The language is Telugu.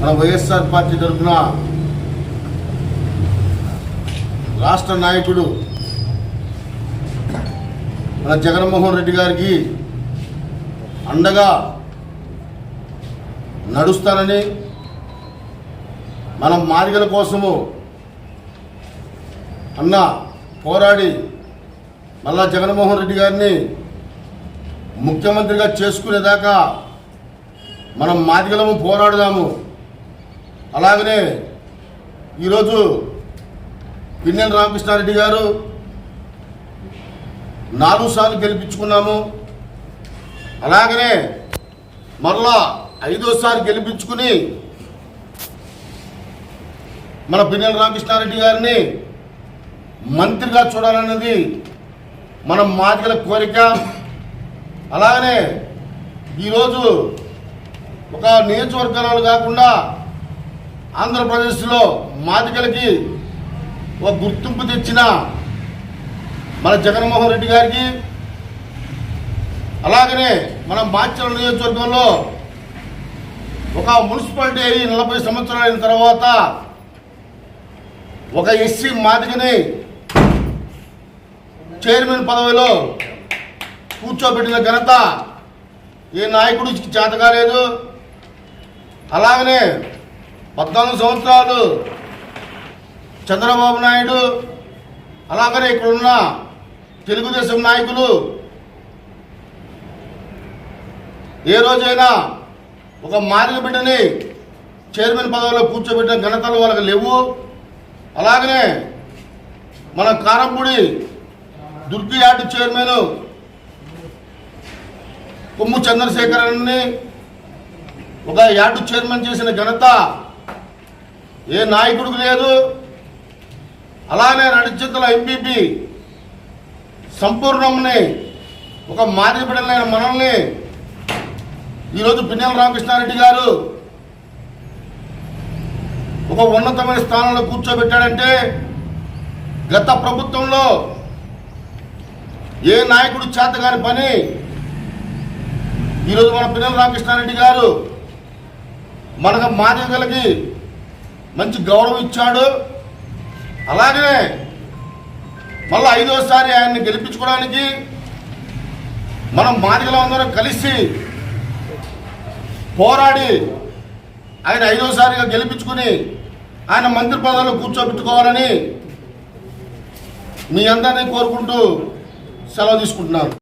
మన వైఎస్ఆర్ పార్టీ తరఫున రాష్ట్ర నాయకుడు మన జగన్మోహన్ రెడ్డి గారికి అండగా నడుస్తానని మనం మార్గల కోసము అన్న పోరాడి మళ్ళా జగన్మోహన్ రెడ్డి గారిని ముఖ్యమంత్రిగా చేసుకునేదాకా మనం మాదిగలము పోరాడదాము. అలాగనే ఈరోజు పిన్నెల రామకృష్ణారెడ్డి గారు నాలుగు సార్లు గెలిపించుకున్నాము. అలాగనే మరలా ఐదోసారి గెలిపించుకుని మన పిన్నెల రామకృష్ణారెడ్డి గారిని మంత్రిగా చూడాలన్నది మన మాదిగల కోరిక. అలాగనే ఈరోజు ఒక నియోజకవర్గాలు కాకుండా ఆంధ్రప్రదేశ్లో మాదికలకి ఒక గుర్తింపు తెచ్చిన మన జగన్మోహన్ రెడ్డి గారికి అలాగనే మన మాచర్ల నియోజకవర్గంలో ఒక మున్సిపాలిటీ అయ్యి నలభై సంవత్సరాలు అయిన తర్వాత ఒక ఎస్సీ మాదిగని చైర్మన్ పదవిలో కూర్చోబెట్టిన ఘనత ఏ నాయకుడికి చేత కాలేదు అలాగనే పద్నాలుగు సంవత్సరాలు చంద్రబాబు నాయుడు అలాగనే ఇక్కడున్న తెలుగుదేశం నాయకులు ఏ రోజైనా ఒక మాదిగ బిడ్డని చైర్మన్ పదవిలో కూర్చోబెట్టిన ఘనతలు వాళ్ళకి లేవు. అలాగనే మన కారంపూడి దుర్గి యార్డు చైర్మన్ కొమ్ము చంద్రశేఖరన్ని ఒక యార్డు చైర్మన్ చేసిన ఘనత ఏ నాయకుడికి లేదు. అలానే నడిచింతల ఎంపీపీ సంపూర్ణంని ఒక మాదిరి బిడ్డలైన మనల్ని ఈరోజు పిన్నెల రామకృష్ణారెడ్డి గారు ఒక ఉన్నతమైన స్థానంలో కూర్చోబెట్టాడంటే గత ప్రభుత్వంలో ఏ నాయకుడు చేతగాని పని ఈరోజు మన పిన్నెల రామకృష్ణారెడ్డి గారు మనకు మాదిగలకి మంచి గౌరవం ఇచ్చాడు. అలాగే మళ్ళీ ఐదోసారి ఆయన్ని గెలిపించుకోవడానికి మనం మాదిగలం అందరం కలిసి పోరాడి ఆయన ఐదోసారిగా గెలిపించుకుని ఆయన మంత్రి పదవిలో కూర్చోబెట్టుకోవాలని మీ అందరినీ కోరుకుంటూ సెలవు తీసుకుంటున్నాను.